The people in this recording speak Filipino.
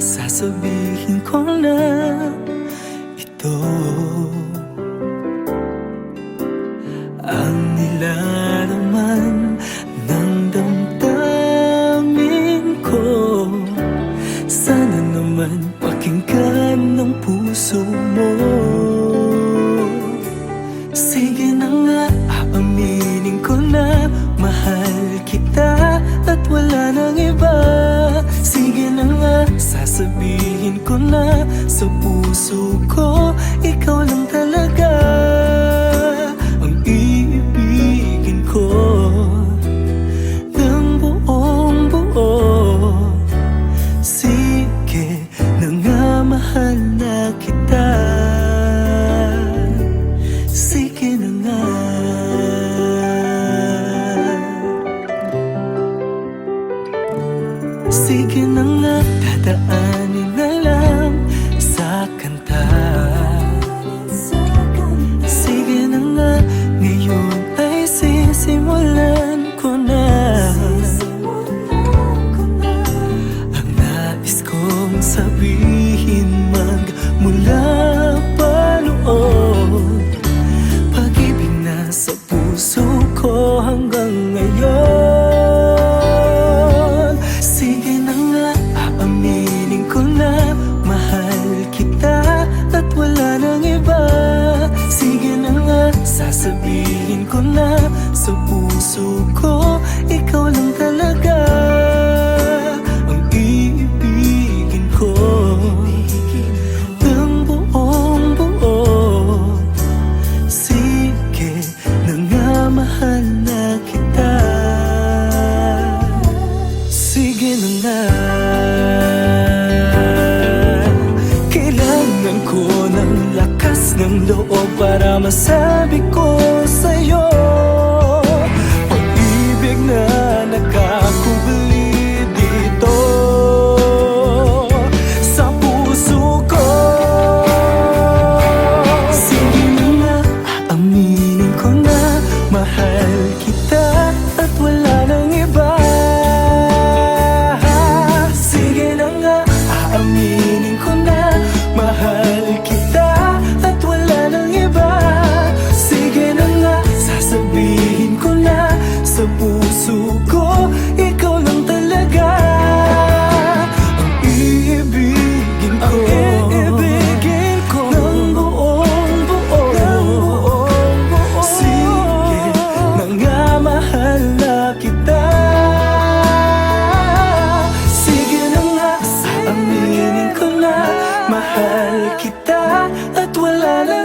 sasabihin ko na ito. Ang nilalaman ng damdamin ko Sana naman sasabihin ko na Sa puso ko, ikaw lang talaga Ang iibigin ko. Ng buong buo. Sige na nga, mahal na kita. Sige na nga. Sige na nga, dadaanin sabihin magmula pa noon. Pag-ibig na sa puso ko hanggang ngayon. Sige na nga, aaminin ko na Mahal kita at wala nang iba. Sige na nga, sasabihin ko na Sa puso ko, ng loob Para masabi ko sa'yo Mahal kita at wala na